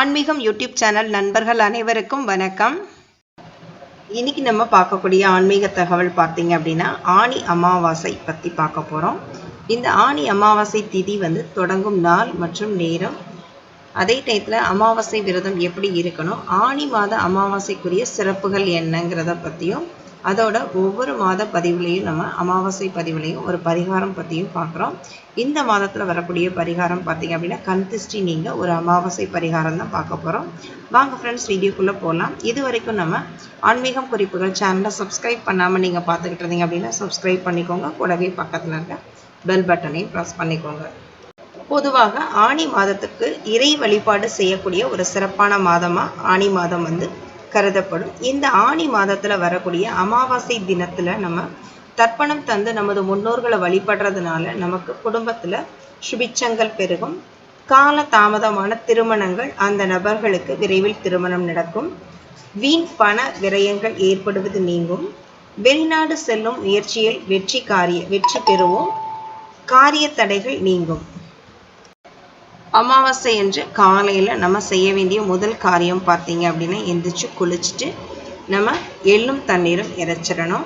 ஆன்மீகம் YouTube channel நண்பர்கள் அனைவருக்கும் வணக்கம். இன்னைக்கு நம்ம பார்க்கக்கூடிய ஆன்மீக தகவல் பார்த்தீங்க அப்படின்னா ஆணி அமாவாசை பற்றி பார்க்க போகிறோம் இந்த ஆணி அமாவாசை திதி வந்து தொடங்கும் நாள் மற்றும் நேரம். அதே டயத்தில் அமாவாசை விரதம் எப்படி இருக்கணும்? ஆணி மாத அமாவாசைக்குரிய சிறப்புகள் என்னங்கிறத பற்றியும் அதோட ஒவ்வொரு மாத பதிவுலையும் நம்ம அமாவாசை பதிவுலையும் ஒரு பரிகாரம் பற்றியும் பார்க்குறோம். இந்த மாதத்தில் வரக்கூடிய பரிகாரம் பார்த்தீங்க அப்படின்னா கண் திருஷ்டி நீங்கள் ஒரு அமாவாசை பரிகாரம் தான் பார்க்க போகிறோம் வாங்க ஃப்ரெண்ட்ஸ் வீடியோக்குள்ளே போகலாம் இது வரைக்கும் நம்ம ஆன்மீகம் குறிப்புகள் சேனலை சப்ஸ்கிரைப் பண்ணாமல் நீங்கள் பார்த்துக்கிட்டு இருந்தீங்க அப்படின்னா சப்ஸ்கிரைப் பண்ணிக்கோங்க. கூடவே பக்கத்தில் இருக்க பெல் பட்டனையும் ப்ரெஸ் பண்ணிக்கோங்க. பொதுவாக ஆணி மாதத்துக்கு இறை வழிபாடு செய்யக்கூடிய ஒரு சிறப்பான மாதமாக ஆணி மாதம் வந்து கருதப்படும். இந்த ஆணி மாதத்துல வரக்கூடிய அமாவாசை தினத்துல நம்ம தர்ப்பணம் தந்து நமது முன்னோர்களை வழிபடுறதுனால நமக்கு குடும்பத்துல சுபிச்சங்கள் பெருகும். கால தாமதமான திருமணங்கள் அந்த நபர்களுக்கு விரைவில் திருமணம் நடக்கும். வீண் பண விரயங்கள் ஏற்படுவது நீங்கும். வெளிநாடு செல்லும் முயற்சியில் வெற்றி காரிய வெற்றி பெறுவோம். காரிய தடைகள் நீங்கும். அமாவாசை என்று காலையில் நம்ம செய்ய வேண்டிய முதல் காரியம் பார்த்தீங்க அப்படின்னா எந்திரிச்சு குளிச்சுட்டு நம்ம எள்ளும் தண்ணீரும் இறைச்சிடணும்.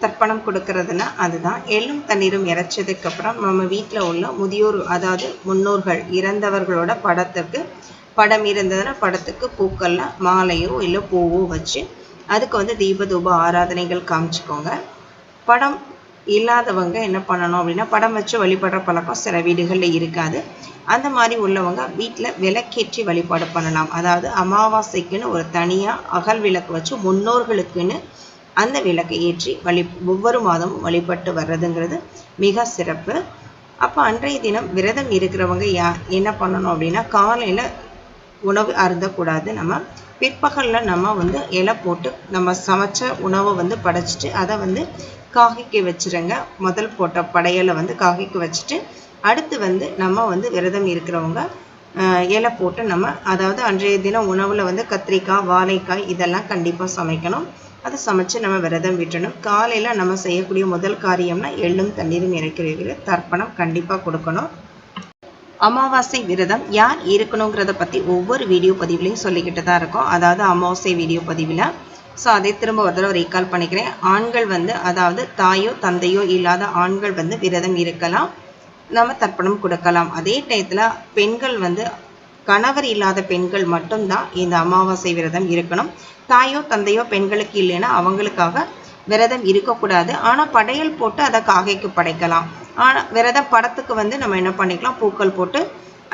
தர்ப்பணம் கொடுக்கறதுனா அதுதான். எள்ளும் தண்ணீரும் இறைச்சதுக்கப்புறம் நம்ம வீட்டில் உள்ள முதியோர் அதாவது முன்னோர்கள் இறந்தவர்களோட படத்துக்கு படம் இருந்ததுன்னா படத்துக்கு பூக்களில் மாலையோ இல்லை பூவோ வச்சு அதுக்கு வந்து தீப தூப ஆராதனைகள் காமிச்சுக்கோங்க. படம் இல்லாதவங்க என்ன பண்ணணும் அப்படின்னா படம் வச்சு வழிபடுற பழக்கம் சில வீடுகளில் இருக்காது. அந்த மாதிரி உள்ளவங்க வீட்டில் விளக்கேற்றி வழிபாடு பண்ணலாம். அதாவது அமாவாசைக்குன்னு ஒரு தனியாக அகல் விளக்கு வச்சு முன்னோர்களுக்குன்னு அந்த விளக்கை ஏற்றி வழி ஒவ்வொரு மாதமும் வழிபட்டு வர்றதுங்கிறது மிக சிறப்பு. அப்போ அன்றைய தினம் விரதம் இருக்கிறவங்க யா என்ன பண்ணணும் அப்படின்னா காலையில் உணவு அருந்தக்கூடாது. நம்ம பிற்பகலில் நம்ம வந்து இலை போட்டு நம்ம சமைச்ச உணவை வந்து படைச்சிட்டு அதை வந்து காகிக்கு வச்சுருங்க. முதல் போட்ட படையலை வந்து காகிக்கு வச்சுட்டு அடுத்து வந்து நம்ம வந்து விரதம் இருக்கிறவங்க இலை போட்டு நம்ம அதாவது அன்றைய தினம் உணவில் வந்து கத்திரிக்காய் வாழைக்காய் இதெல்லாம் கண்டிப்பாக சமைக்கணும். அதை சமைச்சு நம்ம விரதம் விட்டணும். காலையில் நம்ம செய்யக்கூடிய முதல் காரியம்னா எள்ளும் தண்ணீரும் இறக்கிறீர்கள். தர்ப்பணம் கண்டிப்பாக கொடுக்கணும். அமாவாசை விரதம் யார் இருக்கணுங்கிறத பற்றி ஒவ்வொரு வீடியோ பதிவுலையும் சொல்லிக்கிட்டு தான் இருக்கோம். அதாவது அமாவாசை வீடியோ பதிவில். ஸோ அதை திரும்ப ஒரு தடவை ரீகால் பண்ணிக்கிறேன். ஆண்கள் வந்து அதாவது தாயோ தந்தையோ இல்லாத ஆண்கள் வந்து விரதம் இருக்கலாம். நம்ம தர்ப்பணம் கொடுக்கலாம். அதே டயத்தில் பெண்கள் வந்து கணவர் இல்லாத பெண்கள் மட்டும்தான் இந்த அமாவாசை விரதம் இருக்கணும். தாயோ தந்தையோ பெண்களுக்கு இல்லைன்னா அவங்களுக்காக விரதம் இருக்கக்கூடாது. ஆனால் படையல் போட்டு அதை காகைக்கு படைக்கலாம். ஆனால் விரதம் படத்துக்கு வந்து நம்ம என்ன பண்ணிக்கலாம்? பூக்கள் போட்டு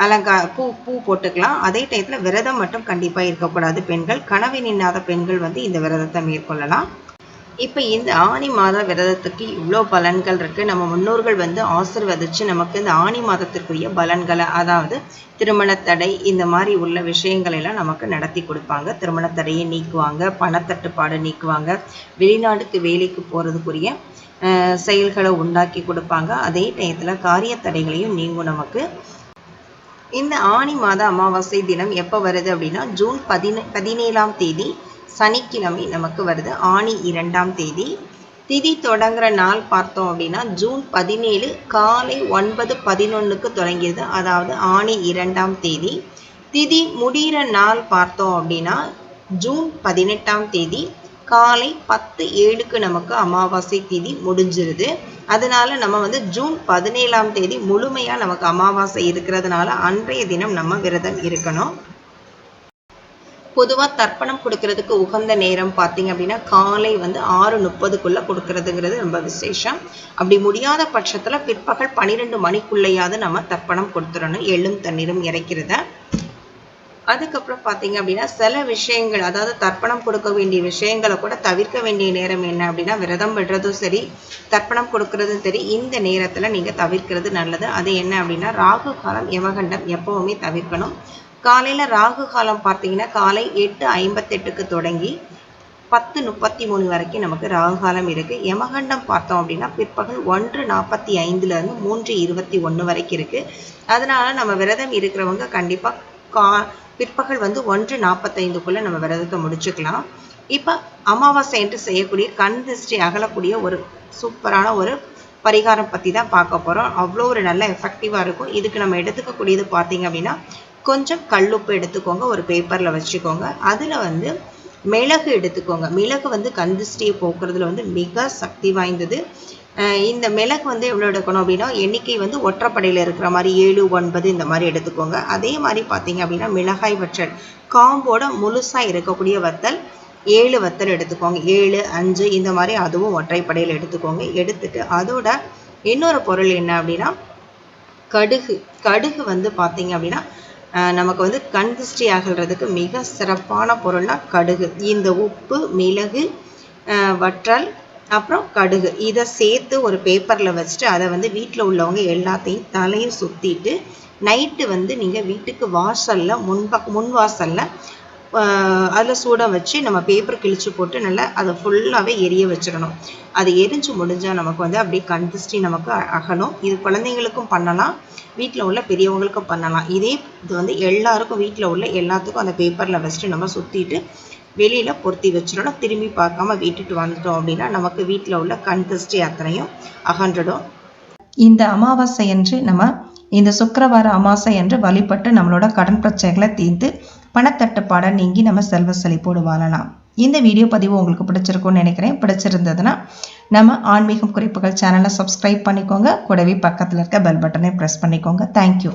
அலங்கா பூ பூ போட்டுக்கலாம். அதே டயத்தில் விரதம் மட்டும் கண்டிப்பாக இருக்கக்கூடாது. பெண்கள் கனவின் நின்னாத பெண்கள் வந்து இந்த விரதத்தை மேற்கொள்ளலாம். இப்போ இந்த ஆணி மாத விரதத்துக்கு இவ்வளோ பலன்கள் இருக்குது நம்ம முன்னோர்கள் வந்து ஆசிர்வதித்து நமக்கு இந்த ஆணி மாதத்திற்குரிய பலன்களை அதாவது திருமணத்தடை இந்த மாதிரி உள்ள விஷயங்களை எல்லாம் நமக்கு நடத்தி கொடுப்பாங்க. திருமணத்தடையை நீக்குவாங்க பணத்தட்டுப்பாடு நீக்குவாங்க. வெளிநாட்டுக்கு வேலைக்கு போகிறதுக்குரிய செயல்களை உண்டாக்கி கொடுப்பாங்க. அதே டயத்தில் காரிய தடைகளையும் நீங்கும் நமக்கு. இந்த ஆணி மாத அமாவாசை தினம் எப்போ வருது அப்படின்னா ஜூன் பதின பதினேழாம் தேதி சனிக்கிழமை நமக்கு வருது. ஆணி இரண்டாம் தேதி. திதி தொடங்குற நாள் பார்த்தோம் அப்படின்னா ஜூன் பதினேழு காலை ஒன்பது பதினொன்றுக்கு தொடங்கியது. அதாவது ஆணி இரண்டாம் தேதி. திதி முடிகிற நாள் பார்த்தோம் அப்படின்னா ஜூன் பதினெட்டாம் தேதி. காலை பத்து ஏழுக்கு நமக்கு அமாவாசை திதி முடிஞ்சிருது. அதனால நம்ம வந்து ஜூன் பதினேழாம் தேதி முழுமையாக நமக்கு அமாவாசை இருக்கிறதுனால அன்றைய தினம் நம்ம விரதம் இருக்கணும். பொதுவாக தர்ப்பணம் கொடுக்கறதுக்கு உகந்த நேரம் பார்த்தீங்க அப்படின்னா காலை வந்து ஆறு முப்பதுக்குள்ளே கொடுக்கறதுங்கிறது ரொம்ப விசேஷம். அப்படி முடியாத பட்சத்தில் பிற்பகல் பன்னிரெண்டு மணிக்குள்ளேயாவது நம்ம தர்ப்பணம் கொடுத்துடணும். எள்ளும் தண்ணீரும் இறைக்கிறத. அதுக்கப்புறம் பார்த்தீங்க அப்படின்னா சில விஷயங்கள் அதாவது தர்ப்பணம் கொடுக்க வேண்டிய விஷயங்களை கூட தவிர்க்க வேண்டிய நேரம் என்ன அப்படின்னா விரதம் விடுறதும் சரி தர்ப்பணம் கொடுக்கறதும் சரி இந்த நேரத்தில் நீங்கள் தவிர்க்கிறது நல்லது. அது என்ன அப்படின்னா ராகு காலம் யமகண்டம் எப்பவுமே தவிர்க்கணும். காலையில் ராகு காலம் பார்த்தீங்கன்னா காலை எட்டு ஐம்பத்தெட்டுக்கு தொடங்கி பத்து முப்பத்தி மூணு வரைக்கும் நமக்கு ராகு காலம் இருக்குது யமகண்டம் பார்த்தோம் அப்படின்னா பிற்பகல் ஒன்று நாற்பத்தி ஐந்துலேருந்து மூன்று இருபத்தி ஒன்று வரைக்கும் இருக்குது அதனால் நம்ம விரதம் இருக்கிறவங்க கண்டிப்பாக கா பிற்பகல் வந்து ஒன்று நாற்பத்தைந்துக்குள்ளே நம்ம விரதத்தை முடிச்சுக்கலாம். இப்போ அமாவாசை என்று செய்யக்கூடிய கண் திருஷ்டி அகலக்கூடிய ஒரு சூப்பரான ஒரு பரிகாரம் பற்றி தான் பார்க்க போகிறோம் அவ்வளோ ஒரு நல்ல எஃபெக்டிவாக இருக்கும். இதுக்கு நம்ம எடுத்துக்கக்கூடியது பார்த்தீங்க அப்படின்னா கொஞ்சம் கல்லுப்பு எடுத்துக்கோங்க. ஒரு பேப்பரில் வச்சுக்கோங்க. அதில் வந்து மிளகு எடுத்துக்கோங்க. மிளகு வந்து கந்திஷ்டியை போக்குறதுல வந்து மிக சக்தி வாய்ந்தது. இந்த மிளகு வந்து எவ்வளோ எடுக்கணும் அப்படின்னா எண்ணிக்கை வந்து ஒற்றைப்படையில் இருக்கிற மாதிரி ஏழு ஒன்பது இந்த மாதிரி எடுத்துக்கோங்க. அதே மாதிரி பார்த்தீங்க அப்படின்னா மிளகாய் வற்றல் காம்போட முழுசாக இருக்கக்கூடிய வத்தல் ஏழு வத்தல் எடுத்துக்கோங்க. ஏழு அஞ்சு இந்த மாதிரி அதுவும் ஒற்றைப்படையில் எடுத்துக்கோங்க. எடுத்துட்டு அதோட இன்னொரு பொருள் என்ன அப்படின்னா கடுகு. கடுகு வந்து பார்த்தீங்க அப்படின்னா நமக்கு வந்து கண் திருஷ்டி அகல்றதுக்கு மிக சிறப்பான பொருள்னா கடுகு. இந்த உப்பு மிளகு வற்றல் அப்புறம் கடுகு. இதை சேர்த்து ஒரு பேப்பரில் வச்சுட்டு அதை வந்து வீட்டில் உள்ளவங்க எல்லாத்தையும் தலையும் சுற்றிட்டு நைட்டு வந்து நீங்கள் வீட்டுக்கு வாசலில் முன்பக்க முன் வாசலில் அதில் சூடம் வச்சு நம்ம பேப்பர் கிழிச்சு போட்டு நல்லா அதை ஃபுல்லாகவே எரிய வச்சிடணும். அது எரிஞ்சு முடிஞ்சால் நமக்கு வந்து அப்படியே கண் திருஷ்டி நமக்கு அகணும் அகலும். இது குழந்தைங்களுக்கும் பண்ணலாம். வீட்டில் உள்ள பெரியவங்களுக்கும் பண்ணலாம். இதே இது வந்து எல்லாருக்கும் வீட்டில் உள்ள எல்லாத்துக்கும் அந்த பேப்பரில் வச்சுட்டு நம்ம சுற்றிட்டு வெளியில் பொருத்தி வச்சிடணும். திரும்பி பார்க்காம விட்டுட்டு வந்துட்டோம் அப்படின்னா நமக்கு வீட்டில் உள்ள கண் திருஷ்டி அத்தனையும் அகன்றிடும். இந்த அமாவாசை அன்று நம்ம இந்த சுக்கரவார அமாவாசை அன்று வழிபட்டு நம்மளோட கடன் பிரச்சனைகளை தீர்த்து பணத்தட்டுப்பாடை நீங்கி நம்ம செல்வ செழிப்போடு வாழலாம். இந்த வீடியோ பதிவு உங்களுக்கு பிடிச்சிருக்கும்னு நினைக்கிறேன். பிடிச்சிருந்ததுன்னா நம்ம ஆன்மீகம் குறிப்புகள் சேனலை சப்ஸ்கிரைப் பண்ணிக்கோங்க. கூடவே பக்கத்தில் இருக்க பெல் பட்டனை ப்ரெஸ் பண்ணிக்கோங்க. தேங்க்யூ